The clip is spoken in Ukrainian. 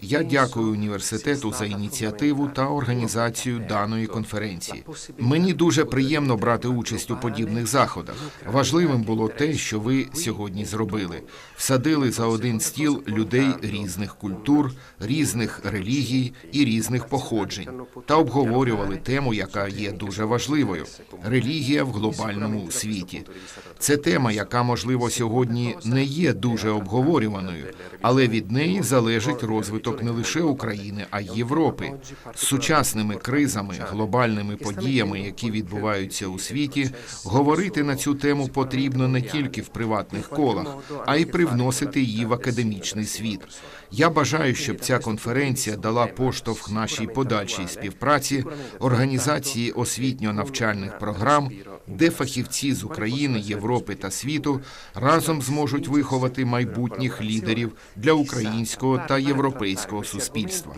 Я дякую університету за ініціативу та організацію даної конференції. Мені дуже приємно брати участь у подібних заходах. Важливим було те, що ви сьогодні зробили. Всадили за один стіл людей різних культур, різних релігій і різних походжень та обговорювали тему, яка є дуже важливою релігія в глобальному світі. Це тема, яка можливо сьогодні не є дуже обговорюваною, але від неї залежить розвиток не лише України, а й Європи. З сучасними кризами, глобальними подіями, які відбуваються у світі, говорити на цю тему потрібно не тільки в приватних колах, а й привносити її в академічний світ. Я бажаю, щоб ця конференція дала поштовх нашій подальшій співпраці, організації освітньо-навчальних програм, де фахівці з України, Європи та світу разом зможуть виховати майбутніх лідерів для українського та європейського суспільства.